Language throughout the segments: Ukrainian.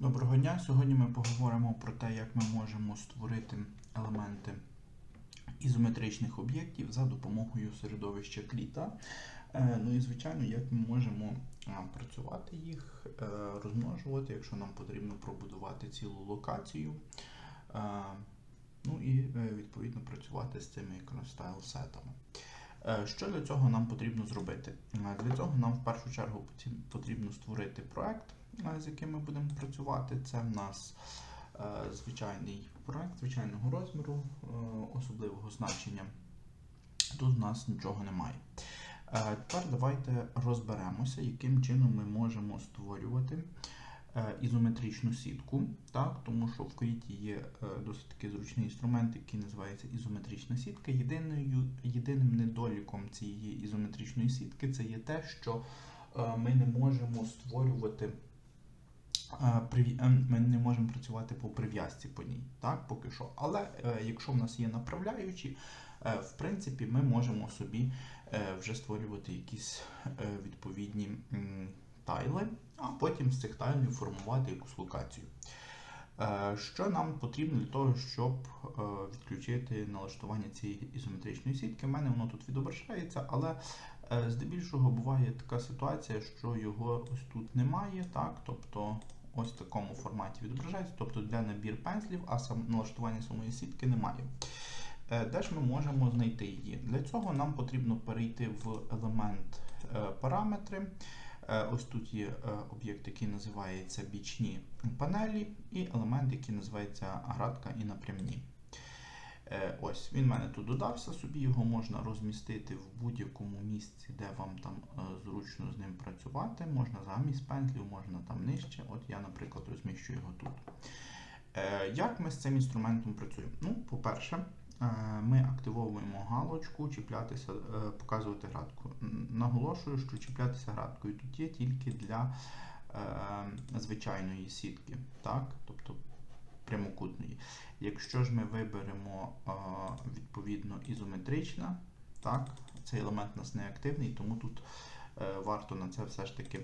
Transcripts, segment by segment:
Доброго дня! Сьогодні ми поговоримо про те, як ми можемо створити елементи ізометричних об'єктів за допомогою середовища кліта. Е, Ну і звичайно, як ми можемо працювати їх, е, розмножувати, якщо нам потрібно пробудувати цілу локацію. Е, Ну і відповідно працювати з цими іконостайл сетами. Е, Що для цього нам потрібно зробити? Для цього нам в першу чергу потрібно створити проект, з яким ми будемо працювати. Це в нас е, звичайний проект звичайного розміру, е, особливого значення. Тут в нас нічого немає. Е, Тепер давайте розберемося, яким чином ми можемо створювати ізометричну сітку, так, тому що в Кріті є досить таки зручний інструмент, який називається ізометрична сітка. Єдиною, єдиним недоліком цієї ізометричної сітки це є те, що ми не можемо створювати. Е, приві- е, Ми не можемо працювати по прив'язці по ній, так, поки що. Але е, якщо в нас є направляючі, е, в принципі, ми можемо собі е, вже створювати якісь відповідні тайли, а потім з цих тайлів формувати якусь локацію. Що нам потрібно для того, щоб відключити налаштування цієї ізометричної сітки? У мене воно тут відображається, але здебільшого буває така ситуація, що його ось тут немає, так? Тобто ось такому форматі відображається, тобто для набір пензлів, а сам налаштування самої сітки немає. Е, Де ж ми можемо знайти її? Для цього нам потрібно перейти в елемент е, параметри. Е, Ось тут є об'єкт, який називається бічні панелі, і елемент, який називається градка і напрямні. Е, Ось він в мене тут додався, собі його можна розмістити в будь-якому місці, де вам там е, зручно з ним працювати. Можна замість пензлів, можна там нижче. От я, наприклад, розміщу його тут. Е, Як ми з цим інструментом працюємо? Ну, по-перше, ми активовуємо галочку, чіплятися, показувати градку. Наголошую, що чіплятися градкою тут є тільки для звичайної сітки, так? тобто прямокутної. Якщо ж ми виберемо відповідно ізометрична, так, цей елемент у нас не активний, тому тут е, варто на це все ж таки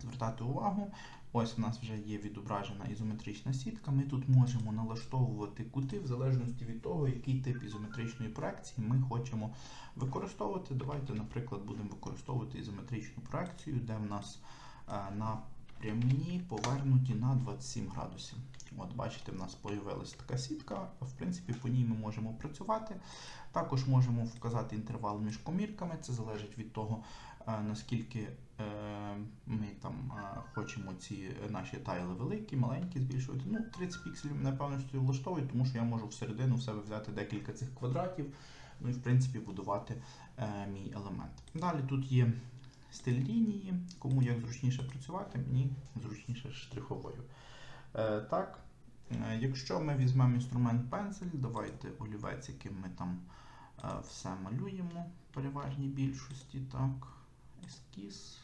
звертати увагу. Ось у нас вже є відображена ізометрична сітка. Ми тут можемо налаштовувати кути в залежності від того, який тип ізометричної проекції ми хочемо використовувати. Давайте, наприклад, будемо використовувати ізометричну проекцію, де в нас е, на прямі повернуті на 27 градусів. От, бачите, в нас з'явилася така сітка. В принципі, по ній ми можемо працювати. Також можемо вказати інтервал між комірками. Це залежить від того, е, наскільки е, ми там е, хочемо ці наші тайли великі, маленькі збільшувати. Ну, 30 пікселів, напевно, що влаштовує, тому що я можу всередину в себе взяти декілька цих квадратів, ну і в принципі будувати мій елемент. Далі тут є стиль лінії, кому як зручніше працювати, мені зручніше штриховою. Е, так, е, якщо ми візьмемо інструмент пензель, давайте олівець, яким ми там е, все малюємо в переважній більшості. Так, ескіз.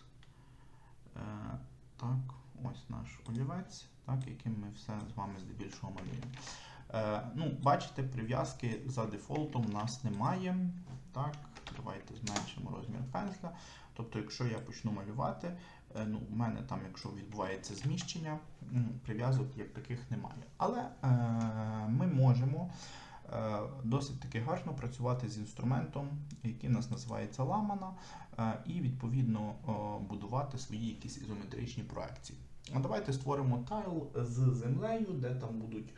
Так, ось наш олівець, так, яким ми все з вами здебільшого малюємо. Ну, бачите, прив'язки за дефолтом у нас немає. Так, давайте зменшимо розмір пензля. Тобто, якщо я почну малювати, е, ну, у мене там, якщо відбувається зміщення, прив'язок як таких немає. Але е, ми можемо е, досить таки гарно працювати з інструментом, який у нас називається ламана, е, і відповідно е, будувати свої якісь ізометричні проекції. А давайте створимо тайл з землею, де там будуть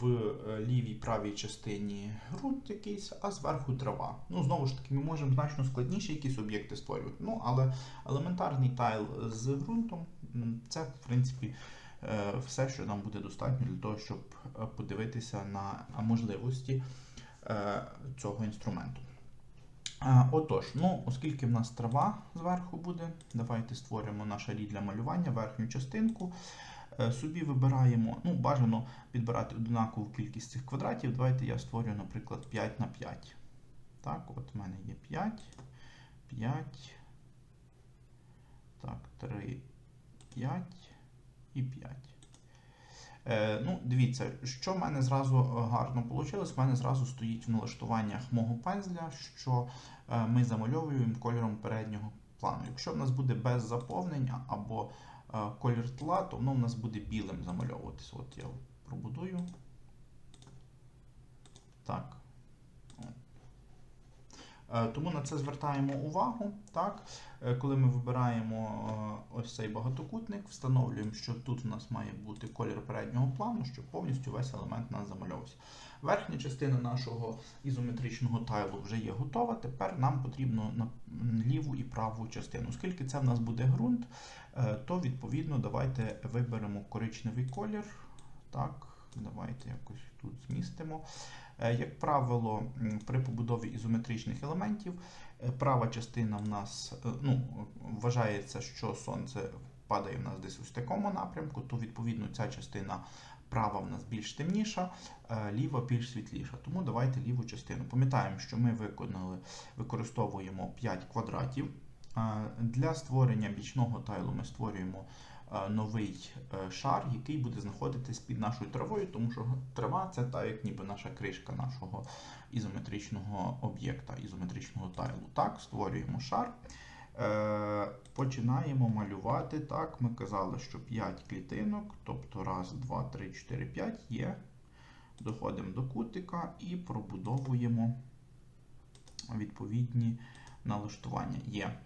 в е, лівій правій частині ґрунт якийсь, а зверху трава. Ну, знову ж таки, ми можемо значно складніші якісь об'єкти створювати. Ну, але елементарний тайл з ґрунтом це, в принципі, е, все, що нам буде достатньо для того, щоб е, подивитися на можливості е, цього інструменту. Отож, ну, оскільки в нас трава зверху буде, давайте створимо наш рід для малювання, верхню частинку. Е, Собі вибираємо, ну, бажано підбирати однакову кількість цих квадратів. Давайте я створю, наприклад, 5 на 5. Так, от в мене є 5, 5, так, 3, 5 і 5. Е, ну, Дивіться, що в мене зразу е, гарно вийшло. В мене зразу стоїть в налаштуваннях мого пензля, що е, ми замальовуємо кольором переднього плану. Якщо в нас буде без заповнення або колір тла, то воно в нас буде білим замальовуватися. От я пробудую. Так. Е, Тому на це звертаємо увагу. Так? Е, Коли ми вибираємо е, ось цей багатокутник, встановлюємо, що тут у нас має бути колір переднього плану, щоб повністю весь елемент у нас замальовувався. Верхня частина нашого ізометричного тайлу вже є готова. Тепер нам потрібно на ліву і праву частину. Оскільки це в нас буде ґрунт, е, то відповідно давайте виберемо коричневий колір. Так, давайте якось тут змістимо. Е, Як правило, при побудові ізометричних елементів е, права частина в нас ну, вважається, що сонце падає в нас десь в такому напрямку, то відповідно ця частина права в нас більш темніша, е, ліва більш світліша. Тому давайте ліву частину. Пам'ятаємо, що ми виконали, використовуємо 5 квадратів. Е, Для створення бічного тайлу ми створюємо е, новий шар, який буде знаходитись під нашою травою, тому що трава це та як ніби наша кришка нашого ізометричного об'єкта, ізометричного тайлу. Так, створюємо шар. Е, Починаємо малювати. Так, ми казали, що 5 клітинок, тобто раз, два, три, 4, 5 є. Доходимо до кутика і пробудовуємо відповідні налаштування. Є.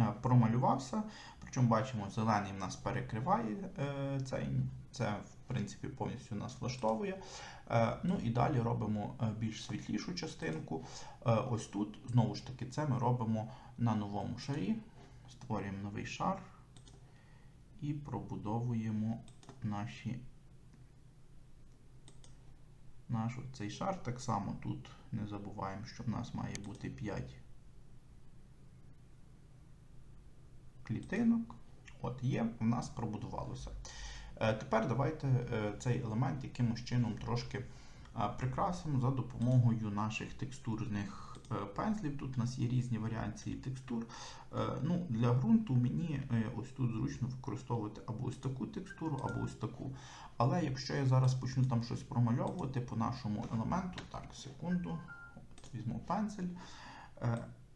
Е, Промалювався, причому бачимо, зелений в нас перекриває е, цей, це, в принципі, повністю нас влаштовує. Е, Ну і далі робимо е, більш світлішу частинку. Е, Ось тут, знову ж таки, це ми робимо на новому шарі. Створюємо новий шар і пробудовуємо наші, наш цей шар. Так само тут не забуваємо, що в нас має бути 5 клітинок. От є, в нас пробудувалося. Е, Тепер давайте е, цей елемент якимось чином трошки е, прикрасимо за допомогою наших текстурних пензлів. Тут у нас є різні варіації текстур. Ну, Для ґрунту мені ось тут зручно використовувати або ось таку текстуру, або ось таку. Але якщо я зараз почну там щось промальовувати по нашому елементу, так, секунду, от візьму пензель.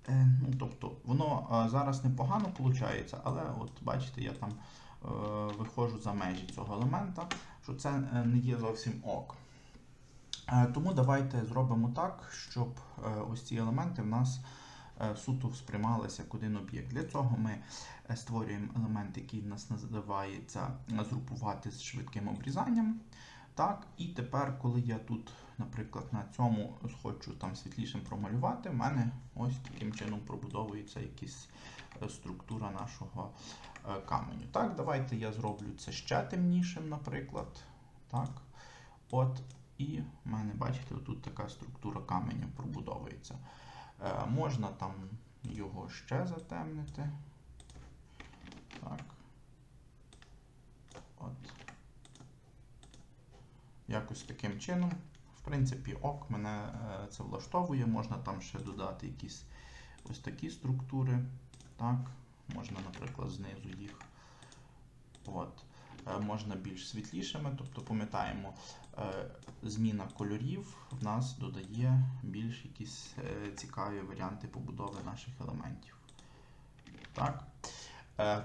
Ну, тобто, воно зараз непогано виходить, але от бачите, я там виходжу за межі цього елемента, що це е, не є зовсім ок. Е, Тому давайте зробимо так, щоб е, ось ці елементи в нас е, суто сприймалися як один об'єкт. Для цього ми е, створюємо елемент, який нас називається е, згрупувати з швидким обрізанням. Так, і тепер, коли я тут, наприклад, на цьому хочу там світлішим промалювати, в мене ось таким чином пробудовується якась е, структура нашого е, каменю. Так, давайте я зроблю це ще темнішим, наприклад. Так. От, і в мене, бачите, тут така структура каменю пробудовується. Е, можна там його ще затемнити. Так. От. Якось таким чином. В принципі, ок, мене е, це влаштовує. Можна там ще додати якісь ось такі структури. Так, можна, наприклад, знизу їх. От. Е, Можна більш світлішими, тобто пам'ятаємо, е, зміна кольорів в нас додає більш якісь цікаві варіанти побудови наших елементів. Так.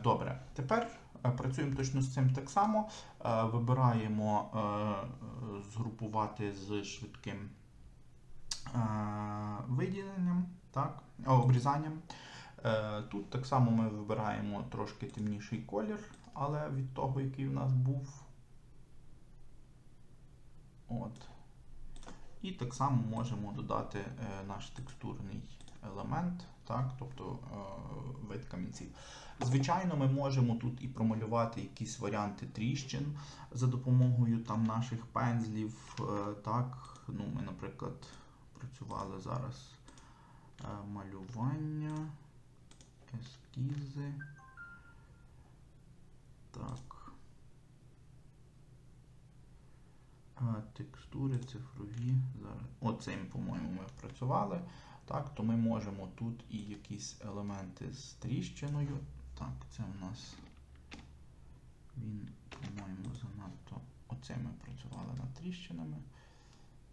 Добре, тепер працюємо точно з цим так само. Е, Вибираємо е, згрупувати з швидким е, виділенням, так, обрізанням. Тут так само ми вибираємо трошки темніший колір, але від того, який у нас був. От. І так само можемо додати наш текстурний елемент, так, тобто е, вид камінців. Звичайно, ми можемо тут і промалювати якісь варіанти тріщин за допомогою там, наших пензлів. Е, так. Ну, ми, наприклад, працювали зараз е, малювання, ескізи. Так. А, текстури цифрові. Оцим, по-моєму, ми працювали. Так, то ми можемо тут і якісь елементи з тріщиною. Так, це в нас він, по-моєму, занадто. Оце ми працювали над тріщинами.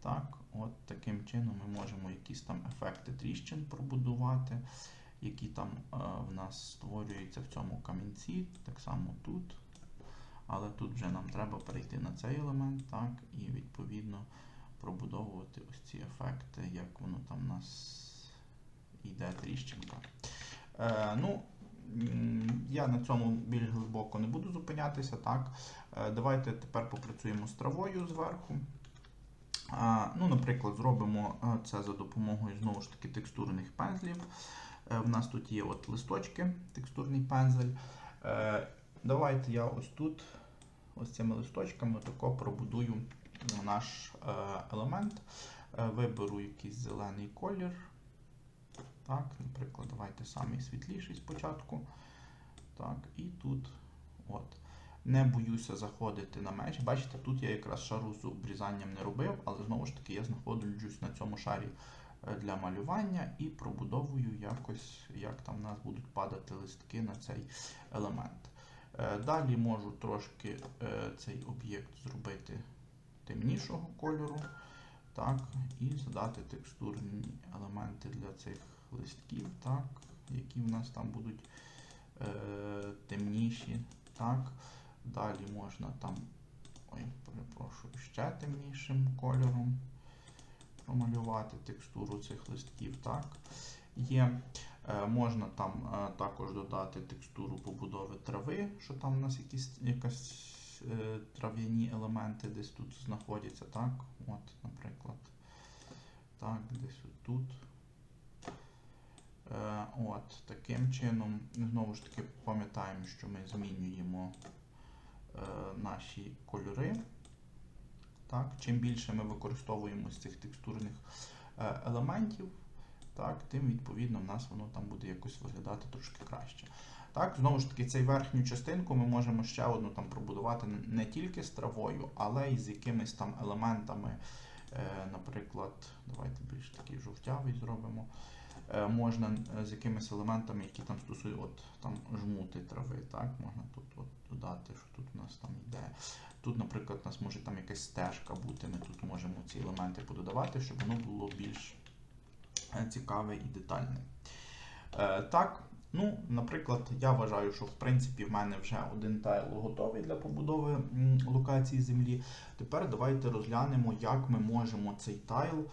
Так, от таким чином ми можемо якісь там ефекти тріщин пробудувати. які там е, в нас створюються в цьому камінці, так само тут. Але тут вже нам треба перейти на цей елемент, так, і відповідно пробудовувати ось ці ефекти, як воно там у нас йде тріщинка. Е, ну, я на цьому більш глибоко не буду зупинятися. Так. Е, давайте тепер попрацюємо з травою зверху. А, ну, Наприклад, зробимо е, це за допомогою знову ж таки текстурних пензлів. Е, В нас тут є от листочки, текстурний пензель. Давайте я ось тут, ось цими листочками, тако пробудую наш е, елемент. Е, Виберу якийсь зелений колір. Так, наприклад, давайте самий світліший спочатку. Так, і тут. от. Не боюся заходити на межі. Бачите, тут я якраз шару з обрізанням не робив, але знову ж таки я знаходжусь на цьому шарі е, для малювання і пробудовую якось, як там в нас будуть падати листки на цей елемент. Е, Далі можу трошки е, цей об'єкт зробити темнішого кольору. Так, і задати текстурні елементи для цих листків, так, які в нас там будуть е, темніші. Так. Далі можна там, ой, перепрошую, ще темнішим кольором промалювати текстуру цих листків. Так. Є. Е, можна там е, також додати текстуру побудови трави, що там у нас якісь, якась е, трав'яні елементи десь тут знаходяться. Так. От, наприклад. Так, десь тут. От, таким чином, знову ж таки, пам'ятаємо, що ми змінюємо наші кольори. Так, чим більше ми використовуємо з цих текстурних елементів, так, тим відповідно в нас воно там буде якось виглядати трошки краще. Так, знову ж таки, цей верхню частинку ми можемо ще одну там пробудувати не тільки з травою, але й з якимись там елементами. Е, наприклад, давайте більш такий жовтявий зробимо. Е, можна е, з якимись елементами, які там стосують от, там, жмути трави. Так? Можна тут от, додати, що тут у нас там йде. Тут, наприклад, у нас може там якась стежка бути. Ми тут можемо ці елементи пододавати, щоб воно було більш е, цікаве і детальне. Е, так, ну, наприклад, я вважаю, що в принципі в мене вже один тайл готовий для побудови локації землі. Тепер давайте розглянемо, як ми можемо цей тайл е,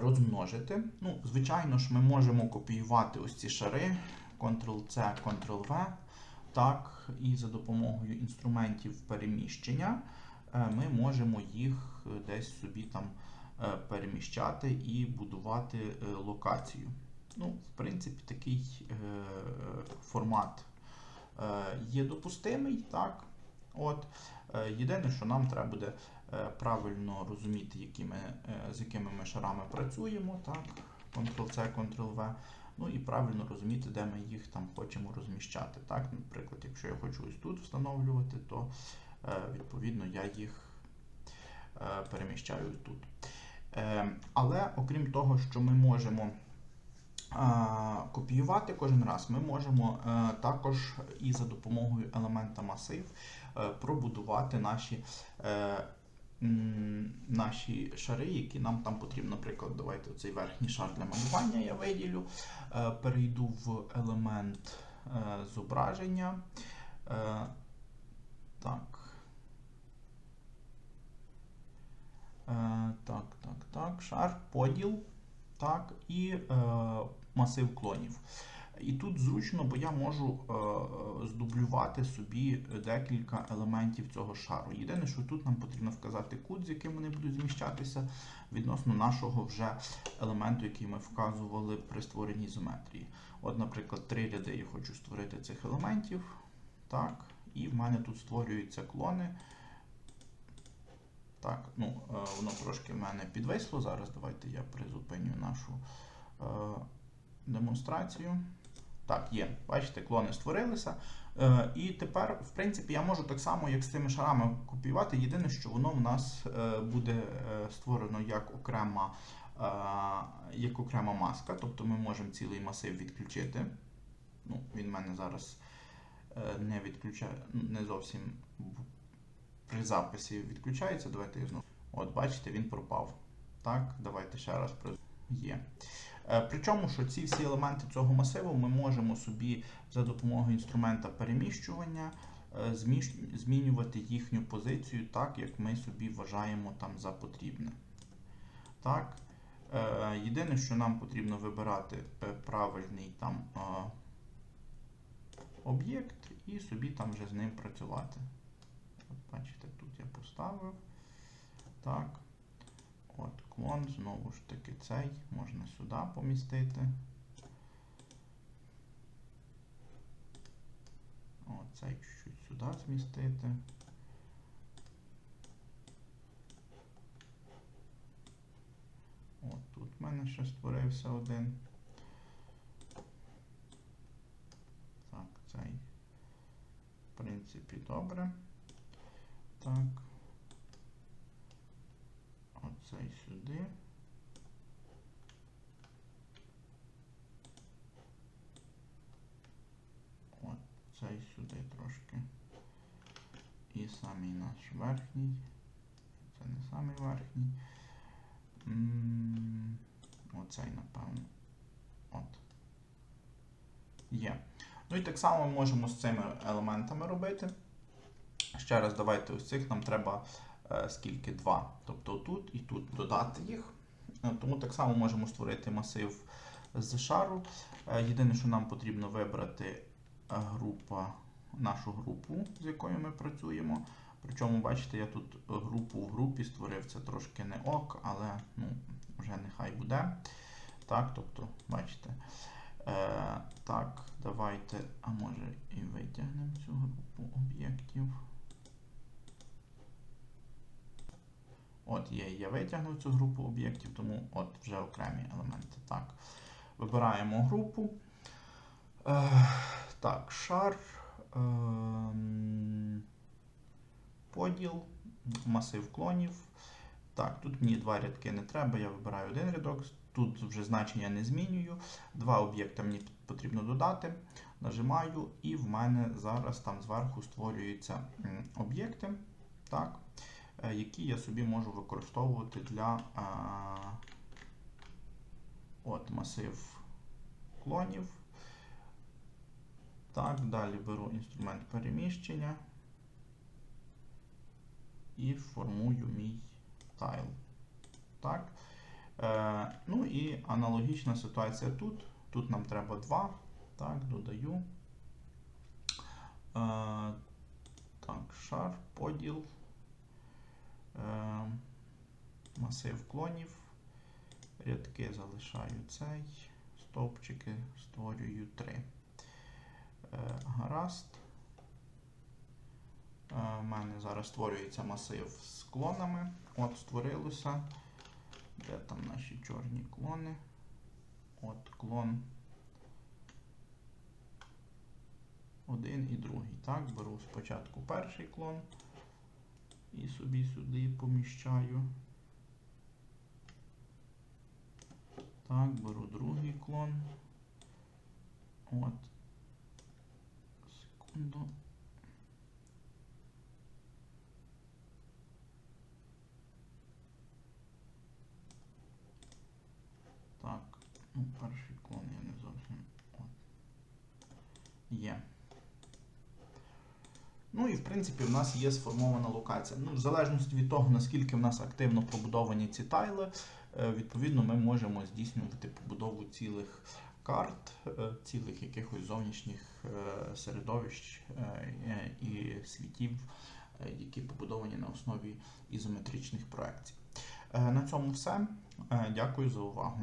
розмножити. Ну, звичайно ж, ми можемо копіювати ось ці шари Ctrl-C, Ctrl-V. Так, і за допомогою інструментів переміщення ми можемо їх десь собі там переміщати і будувати е, локацію. Ну, в принципі, такий е, формат е, є допустимий, так. От. Е, єдине, що нам треба буде е, правильно розуміти, які ми, е, з якими ми шарами працюємо, так. Ctrl-C, Ctrl-V. Ну і правильно розуміти, де ми їх там хочемо розміщати. Так? Наприклад, якщо я хочу ось тут встановлювати, то е, відповідно я їх е, переміщаю тут. Е, але окрім того, що ми можемо копіювати кожен раз, ми можемо е, також і за допомогою елемента масив е, пробудувати наші. е, Наші шари, які нам там потрібно. Наприклад, давайте цей верхній шар для малювання я виділю. Е, Перейду в елемент е, зображення. Е, Так. Е, Так, Шар, поділ. Так, і е, масив клонів. І тут зручно, бо я можу е, здублювати собі декілька елементів цього шару. Єдине, що тут нам потрібно вказати кут, з яким вони будуть зміщатися, відносно нашого вже елементу, який ми вказували при створенні ізометрії. От, наприклад, три ряди я хочу створити цих елементів. Так, і в мене тут створюються клони. Так, ну, е, воно трошки в мене підвисло. Зараз давайте я призупиню нашу е, демонстрацію. Так, є. Бачите, клони створилися. Е, і тепер, в принципі, я можу так само, як з цими шарами копіювати. Єдине, що воно в нас е, буде е, створено як окрема, е, як окрема маска. Тобто ми можемо цілий масив відключити. Ну, Він в мене зараз не відключає, не зовсім при записі відключається. Давайте я знову. От, бачите, він пропав. Так, давайте ще раз є. Е, Причому, що ці всі елементи цього масиву ми можемо собі за допомогою інструмента переміщування е, змінювати їхню позицію так, як ми собі вважаємо там за потрібне. Так. Е, Єдине, що нам потрібно вибирати правильний там об'єкт і собі там вже з ним працювати. Бачите, тут я поставив. Так. От, клон, знову ж таки, цей можна сюди помістити. От, цей чуть-чуть сюди змістити. От тут в мене ще створився один. Так, цей. В принципі, добре. Так. Оцей сюди. От цей сюди трошки. І самий наш верхній. Це не самий верхній. Оцей, напевно. От. Є. Ну і так само можемо з цими елементами робити. Ще раз, давайте ось цих нам треба е, скільки? Два. Тобто тут і тут додати їх. Е, Тому так само можемо створити масив з шару. Е, Єдине, що нам потрібно вибрати група, нашу групу, з якою ми працюємо. Причому, бачите, я тут групу в групі створив, це трошки не ок, але ну, вже нехай буде. Так, тобто, бачите. Е, так, давайте, а може і витягнемо цю групу об'єктів. От є, я витягнув цю групу об'єктів, тому от вже окремі елементи. Так, вибираємо групу. Е, так, шар. ем, поділ, масив клонів. Так, тут мені два рядки не треба, я вибираю один рядок. Тут вже значення не змінюю. Два об'єкти мені потрібно додати. Нажимаю, і в мене зараз там зверху створюються об'єкти, так, е, які я собі можу використовувати для а, от, масив клонів. Так, далі беру інструмент переміщення і формую мій тайл. Так. Е, ну і аналогічна ситуація тут. Тут нам треба 2. Так, додаю. Е, так, шар, поділ. Е, масив клонів. Рядки залишаю цей. Стовпчики створюю 3. Е, гаразд. У мене зараз створюється масив з клонами. От, створилося. Де там наші чорні клони? От клон. Один і другий. Так, беру спочатку перший клон і собі сюди поміщаю. Так, беру другий клон. От. Секунду. Так, ну перший клон я не зовсім. От. Є. Ну і в принципі в нас є сформована локація. Ну, В залежності від того, наскільки в нас активно побудовані ці тайли, е, відповідно ми можемо здійснювати побудову цілих карт, е, цілих якихось зовнішніх е, середовищ і світів, які побудовані на основі ізометричних проекцій. На цьому все. Дякую за увагу.